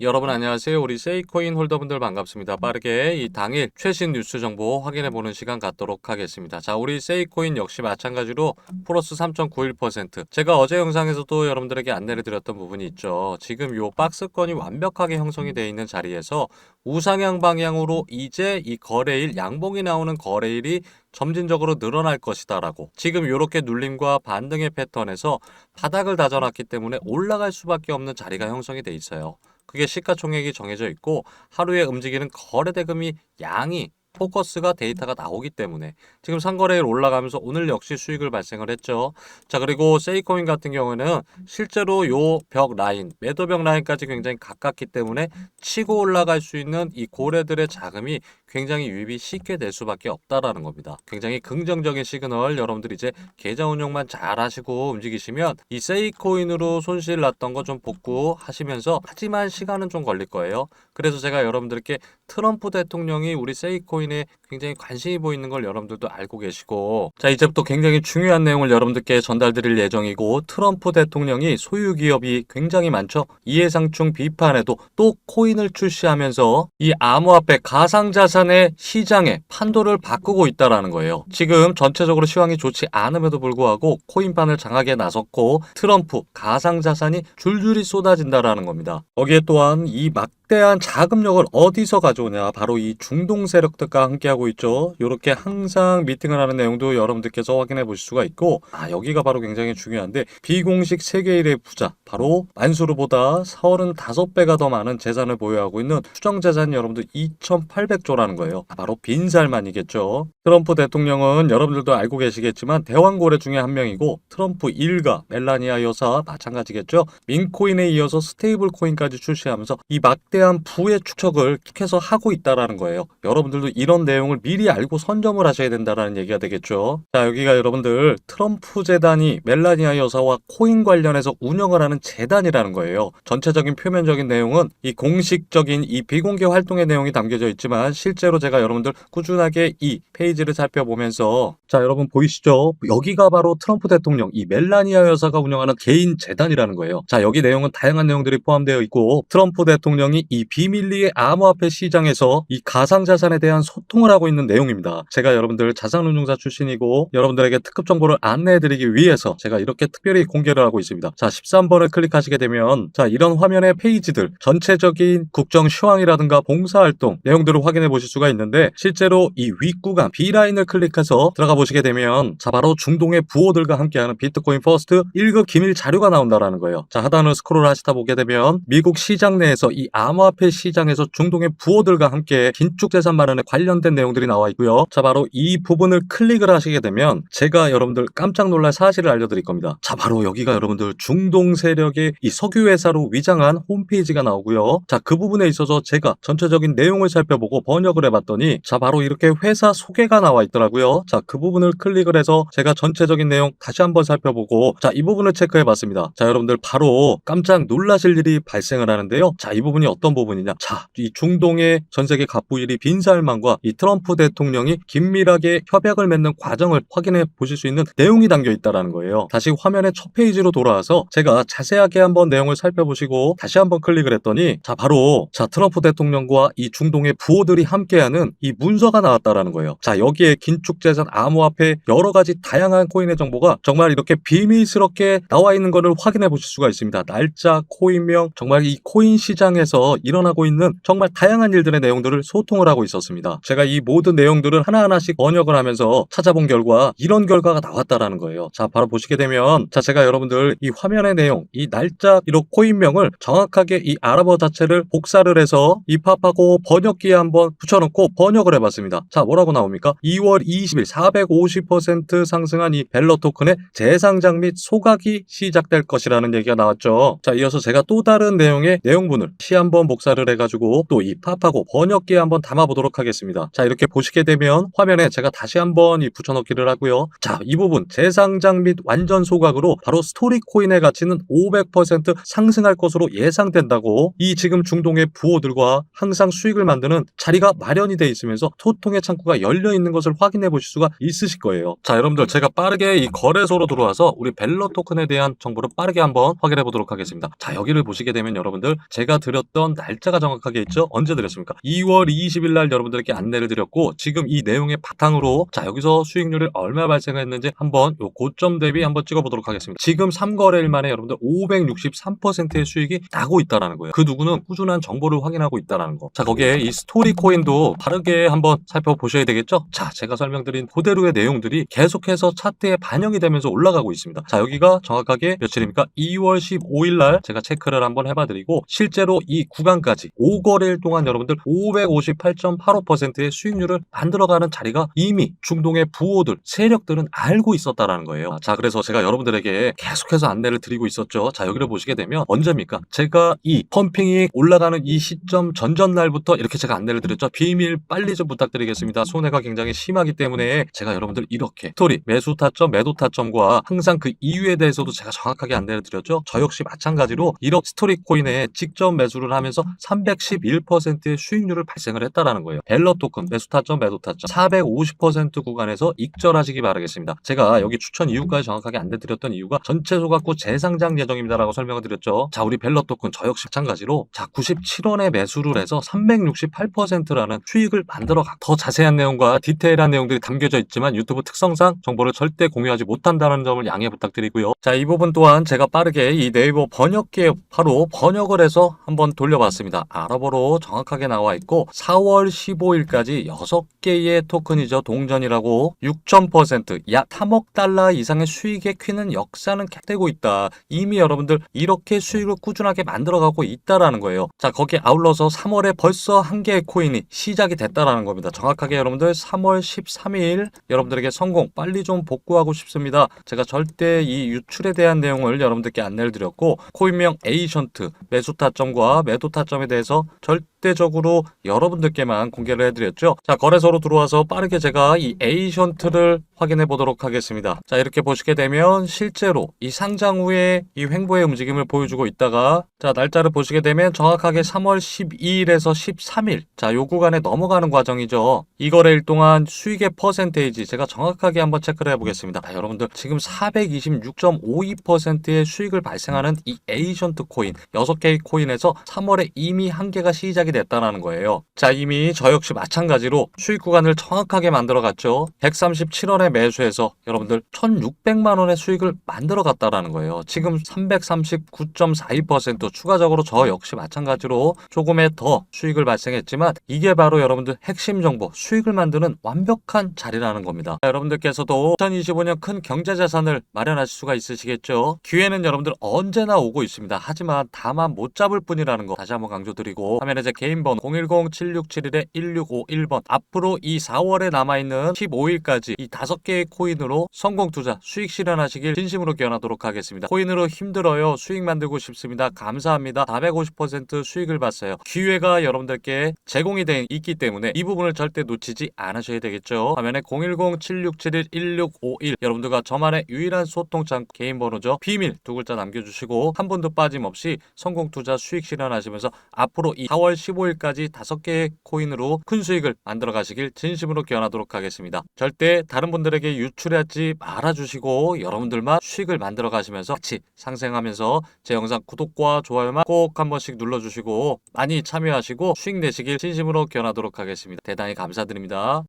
여러분 안녕하세요. 우리 세이코인 홀더분들 반갑습니다. 빠르게 이 당일 최신 뉴스 정보 확인해 보는 시간 갖도록 하겠습니다. 자, 우리 세이코인 역시 마찬가지로 플러스 3.91%. 제가 어제 영상에서도 여러분들에게 안내를 드렸던 부분이 있죠. 지금 요 박스권이 완벽하게 형성이 되어 있는 자리에서 우상향 방향으로 이제 이 거래일 양봉이 나오는 거래일이 점진적으로 늘어날 것이다라고 지금 이렇게 눌림과 반등의 패턴에서 바닥을 다져놨기 때문에 올라갈 수밖에 없는 자리가 형성이 돼 있어요. 그게 시가총액이 정해져 있고 하루에 움직이는 거래 대금이 양이 포커스가 데이터가 나오기 때문에 지금 상거래일 올라가면서 오늘 역시 수익을 발생을 했죠. 자 그리고 세이코인 같은 경우는 실제로 요 벽 라인 매도벽 라인까지 굉장히 가깝기 때문에 치고 올라갈 수 있는 이 고래들의 자금이 굉장히 유입이 쉽게 될 수밖에 없다라는 겁니다. 굉장히 긍정적인 시그널 여러분들 이제 계좌 운용만 잘 하시고 움직이시면 이 세이코인으로 손실 났던 거 좀 복구하시면서 하지만 시간은 좀 걸릴 거예요. 그래서 제가 여러분들께 트럼프 대통령이 우리 세이코인에 굉장히 관심이 보이는 걸 여러분들도 알고 계시고 자 이제부터 굉장히 중요한 내용을 여러분들께 전달드릴 예정이고 트럼프 대통령이 소유 기업이 굉장히 많죠. 이해상충 비판에도 또 코인을 출시하면서 이 암호화폐 가상자산의 시장의 판도를 바꾸고 있다라는 거예요. 지금 전체적으로 시황이 좋지 않음에도 불구하고 코인판을 장악에 나섰고 트럼프 가상자산이 줄줄이 쏟아진다라는 겁니다. 거기에 또한 이 막 대한 자금력을 어디서 가져오냐 바로 이 중동 세력들과 함께하고 있죠. 이렇게 항상 미팅을 하는 내용도 여러분들께서 확인해 보실 수가 있고 아 여기가 바로 굉장히 중요한데 비공식 세계 1의 부자 바로 만수르보다 35배가 더 많은 재산을 보유하고 있는 추정 재산이 여러분들 2,800조라는 거예요. 아, 바로 빈살만이겠죠. 트럼프 대통령은 여러분들도 알고 계시겠지만 대왕고래 중에 한 명이고 트럼프 일가 멜라니아 여사 마찬가지겠죠. 민코인에 이어서 스테이블 코인까지 출시하면서 이 막대 한 부의 축적을 계속해서 하고 있다라는 거예요. 여러분들도 이런 내용을 미리 알고 선점을 하셔야 된다라는 얘기가 되겠죠. 자, 여기가 여러분들 트럼프 재단이 멜라니아 여사와 코인 관련해서 운영을 하는 재단이라는 거예요. 전체적인 표면적인 내용은 이 공식적인 이 비공개 활동의 내용이 담겨져 있지만 실제로 제가 여러분들 꾸준하게 이 페이지를 살펴보면서 자, 여러분 보이시죠? 여기가 바로 트럼프 대통령 이 멜라니아 여사가 운영하는 개인 재단이라는 거예요. 자, 여기 내용은 다양한 내용들이 포함되어 있고 트럼프 대통령이 이 비밀리의 암호화폐 시장에서 이 가상자산에 대한 소통을 하고 있는 내용입니다. 제가 여러분들 자산운용사 출신이고 여러분들에게 특급 정보를 안내해드리기 위해서 제가 이렇게 특별히 공개를 하고 있습니다. 자, 13번을 클릭하시게 되면 자, 이런 화면의 페이지들 전체적인 국정 시황이라든가 봉사활동 내용들을 확인해 보실 수가 있는데 실제로 이 윗구간 B라인을 클릭해서 들어가 보시게 되면 자, 바로 중동의 부호들과 함께하는 비트코인 퍼스트 1급 기밀 자료가 나온다라는 거예요. 자, 하단을 스크롤 하시다 보게 되면 미국 시장 내에서 이 암호 화폐 시장에서 중동의 부호들과 함께 긴축 재산 마련에 관련된 내용들이 나와 있고요. 자, 바로 이 부분을 클릭을 하시게 되면 제가 여러분들 깜짝 놀랄 사실을 알려드릴 겁니다. 자, 바로 여기가 여러분들 중동 세력의 이 석유 회사로 위장한 홈페이지가 나오고요. 자, 그 부분에 있어서 제가 전체적인 내용을 살펴보고 번역을 해봤더니 자, 바로 이렇게 회사 소개가 나와 있더라고요. 자, 그 부분을 클릭을 해서 제가 전체적인 내용 다시 한번 살펴보고 자, 이 부분을 체크해봤습니다. 자, 여러분들 바로 깜짝 놀라실 일이 발생을 하는데요. 자, 이 부분이 어떤 부분이냐? 자, 이 중동의 전 세계 갑부일이 빈살만과 이 트럼프 대통령이 긴밀하게 협약을 맺는 과정을 확인해 보실 수 있는 내용이 담겨 있다라는 거예요. 다시 화면의 첫 페이지로 돌아와서 제가 자세하게 한번 내용을 살펴보시고 다시 한번 클릭을 했더니 자 바로 자 트럼프 대통령과 이 중동의 부호들이 함께하는 이 문서가 나왔다라는 거예요. 자 여기에 긴축재산 암호화폐 여러 가지 다양한 코인의 정보가 정말 이렇게 비밀스럽게 나와 있는 것을 확인해 보실 수가 있습니다. 날짜, 코인명, 정말 이 코인 시장에서 일어나고 있는 정말 다양한 일들의 내용들을 소통을 하고 있었습니다. 제가 이 모든 내용들을 하나하나씩 번역을 하면서 찾아본 결과 이런 결과가 나왔다라는 거예요. 자, 바로 보시게 되면 자, 제가 여러분들 이 화면의 내용, 이 날짜, 이런 코인명을 정확하게 이 아랍어 자체를 복사를 해서 입합하고 번역기에 한번 붙여놓고 번역을 해봤습니다. 자, 뭐라고 나옵니까? 2월 20일 450% 상승한 이 벨러 토큰의 재상장 및 소각이 시작될 것이라는 얘기가 나왔죠. 자, 이어서 제가 또 다른 내용의 내용분을 시 한번 복사를 해가지고 또 입합하고 번역기에 한번 담아보도록 하겠습니다. 자, 이렇게 보시게 되면 화면에 제가 다시 한번 이 붙여넣기를 하고요. 자, 이 부분 재상장 및 완전 소각으로 바로 스토리 코인의 가치는 500% 상승할 것으로 예상된다고 이 지금 중동의 부호들과 항상 수익을 만드는 자리가 마련이 돼 있으면서 소통의 창구가 열려 있는 것을 확인해 보실 수가 있으실 거예요. 자, 여러분들 제가 빠르게 이 거래소로 들어와서 우리 벨러 토큰에 대한 정보를 빠르게 한번 확인해 보도록 하겠습니다. 자, 여기를 보시게 되면 여러분들 제가 드렸던 드렸던 날짜가 정확하게 있죠? 언제 드렸습니까? 2월 20일 날 여러분들에게 안내를 드렸고 지금 이 내용의 바탕으로 자 여기서 수익률이 얼마 발생했는지 한번 요 고점 대비 한번 찍어보도록 하겠습니다. 지금 3거래일 만에 여러분들 563%의 수익이 나고 있다라는 거예요. 그 누구는 꾸준한 정보를 확인하고 있다라는 거. 자 거기에 이 스토리 코인도 바르게 한번 살펴보셔야 되겠죠? 자 제가 설명드린 그대로의 내용들이 계속해서 차트에 반영이 되면서 올라가고 있습니다. 자 여기가 정확하게 며칠입니까? 2월 15일 날 제가 체크를 한번 해봐드리고 실제로 이 구간까지 5거래일 동안 여러분들 558.85%의 수익률을 만들어가는 자리가 이미 중동의 부호들 세력들은 알고 있었다라는 거예요. 자 그래서 제가 여러분들에게 계속해서 안내를 드리고 있었죠. 자 여기를 보시게 되면 언제입니까? 제가 이 펌핑이 올라가는 이 시점 전전 날부터 이렇게 제가 안내를 드렸죠. 비밀 빨리 좀 부탁드리겠습니다. 손해가 굉장히 심하기 때문에 제가 여러분들 이렇게 스토리 매수 타점, 매도 타점과 항상 그 이유에 대해서도 제가 정확하게 안내를 드렸죠. 저 역시 마찬가지로 이런 스토리 코인에 직접 매수를 하면 서 311%의 수익률을 발생을 했다라는 거예요. 벨러 토큰 매수 타점, 매도 타점 450% 구간에서 익절하시기 바라겠습니다. 제가 여기 추천 이유까지 정확하게 안내 드렸던 이유가 전체 소각고 재상장 예정입니다라고 설명을 드렸죠. 자, 우리 벨러 토큰 저 역시 마찬가지로 자 97원에 매수를 해서 368%라는 수익을 만들어 가. 더 자세한 내용과 디테일한 내용들이 담겨져 있지만 유튜브 특성상 정보를 절대 공유하지 못한다는 점을 양해 부탁드리고요. 자, 이 부분 또한 제가 빠르게 이 네이버 번역기에 바로 번역을 해서 한번 돌려 봤습니다. 아랍어로 정확하게 나와 있고 4월 15일까지 6개의 토큰이죠. 동전이라고 6,000%, 약 3억 달러 이상의 수익에 퀴는 역사는 되고 있다. 이미 여러분들 이렇게 수익을 꾸준하게 만들어가고 있다라는 거예요. 자, 거기에 아울러서 3월에 벌써 한 개의 코인이 시작이 됐다라는 겁니다. 정확하게 여러분들 3월 13일 여러분들에게 성공 빨리 좀 복구하고 싶습니다. 제가 절대 이 유출에 대한 내용을 여러분들께 안내를 드렸고 코인명 에이션트 매수 타점과 매도 타점에 대해서 절대 적으로 여러분들께만 공개를 해드렸죠. 자 거래소로 들어와서 빠르게 제가 이 에이션트를 확인해 보도록 하겠습니다. 자 이렇게 보시게 되면 실제로 이 상장 후에 이 횡보의 움직임을 보여주고 있다가 자 날짜를 보시게 되면 정확하게 3월 12일에서 13일 자 요 구간에 넘어가는 과정이죠. 이 거래일 동안 수익의 퍼센테이지 제가 정확하게 한번 체크를 해보겠습니다. 자, 여러분들 지금 426.52%의 수익을 발생하는 이 에이션트 코인 6개의 코인에서 3월에 이미 한 개가 시작 이 됐다는 거예요. 자 이미 저 역시 마찬가지로 수익 구간을 정확하게 만들어 갔죠. 137원에 매수해서 여러분들 1,600만 원의 수익을 만들어 갔다라는 거예요. 지금 339.42% 추가적으로 저 역시 마찬가지로 조금의 더 수익을 발생했지만 이게 바로 여러분들 핵심 정보 수익을 만드는 완벽한 자리라는 겁니다. 자, 여러분들께서도 2025년 큰 경제 자산을 마련하실 수가 있으시겠죠. 기회는 여러분들 언제나 오고 있습니다. 하지만 다만 못 잡을 뿐이라는 거 다시 한번 강조드리고 화면에 제 개인 번호 010-7671-1651번 앞으로 이 4월에 남아있는 15일까지 이 다섯 개의 코인으로 성공 투자 수익 실현하시길 진심으로 기원하도록 하겠습니다. 코인으로 힘들어요. 수익 만들고 싶습니다. 감사합니다. 450% 수익을 봤어요. 기회가 여러분들께 제공이 돼 있기 때문에 이 부분을 절대 놓치지 않으셔야 되겠죠. 화면에 010-7671-1651 여러분들과 저만의 유일한 소통창 개인 번호죠. 비밀 두 글자 남겨주시고 한 분도 빠짐없이 성공 투자 수익 실현하시면서 앞으로 이 4월 15일까지 다섯 개의 코인으로 큰 수익을 만들어 가시길 진심으로 기원하도록 하겠습니다. 절대 다른 분들에게 유출하지 말아주시고 여러분들만 수익을 만들어 가시면서 같이 상생하면서 제 영상 구독과 좋아요만 꼭 한 번씩 눌러주시고 많이 참여하시고 수익 내시길 진심으로 기원하도록 하겠습니다. 대단히 감사드립니다.